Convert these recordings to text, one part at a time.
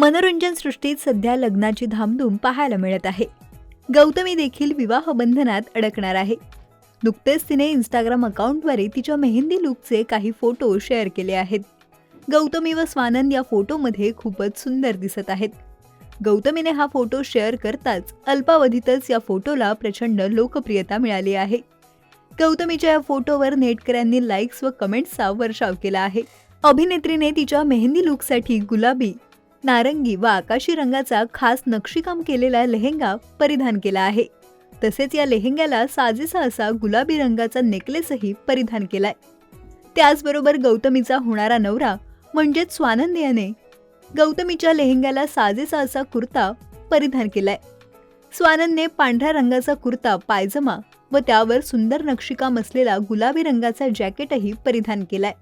मनोरंजन सृष्टीत सध्या लग्नाची धामधूम पाहायला मिळत आहे. गौतमी देखील विवाह बंधनात अडकणार आहे. नुकतेच तिने इंस्टाग्राम अकाउंटद्वारे तिच्या मेहंदी लुकचे काही फोटो शेअर केले आहेत. गौतमी व स्वानंद या फोटोमध्ये खूपच सुंदर दिसत आहेत. गौतमीने हा फोटो शेअर करताच अल्पावधीतच या फोटोला प्रचंड लोकप्रियता मिळाली आहे. गौतमीच्या या फोटोवर नेटकऱ्यांनी लाईक्स व कमेंट्सचा वर्षाव केला आहे. अभिनेत्रीने तिच्या मेहंदी लुकसाठी गुलाबी नारंगी व आकाशी रंगाचा खास नक्षीकाम केलेला लेहंगा परिधान केला आहे. तसेच या लेहंग्याला साजेसा असा गुलाबी रंगाचा नेकलेसही परिधान केलाय. त्याचबरोबर गौतमीचा होणारा नवरा म्हणजेच स्वानंद याने गौतमीच्या लेहंग्याला साजेसा असा कुर्ता परिधान केलाय. स्वानंदने पांढऱ्या रंगाचा कुर्ता पायजमा व त्यावर सुंदर नक्षीकाम असलेला गुलाबी रंगाचा जॅकेटही परिधान केलाय.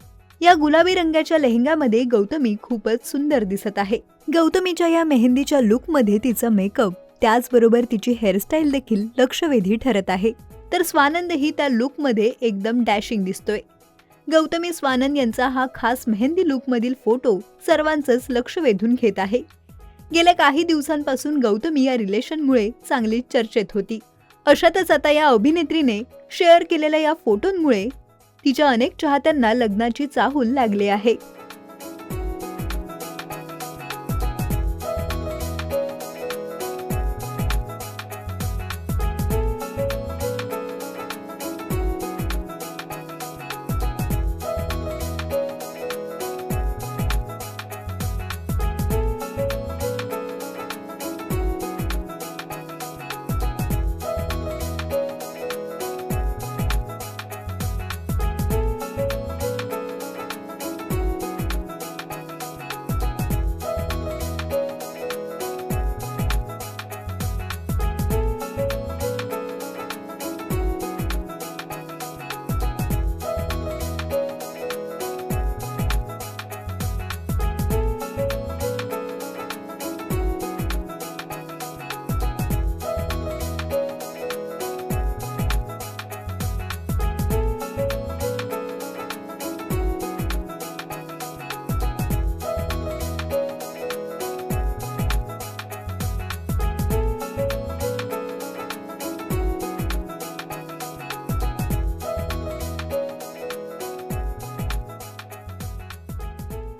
या गुलाबी रंगाच्या लेहंग्यामध्ये गौतमी खूपच सुंदर दिसत आहे. गौतमीच्या या मेहंदीच्या लुकमध्ये तिचा मेकअप त्याचबरोबर तिची हेअरस्टाईल देखील लक्षवेधी ठरत आहे. तर स्वानंदही त्या लुकमध्ये एकदम डॅशिंग दिसतोय. गौतमी स्वानंद यांचा हा खास मेहंदी लुकमधील फोटो सर्वांचंच लक्ष वेधून घेत आहे. गेल्या काही दिवसांपासून गौतमी या रिलेशनमुळे चांगली चर्चेत होती. अशातच आता या अभिनेत्रीने शेअर केलेल्या या फोटोंमुळे तिच्या अनेक चाहत्यांना लग्नाची चाहूल लागली आहे.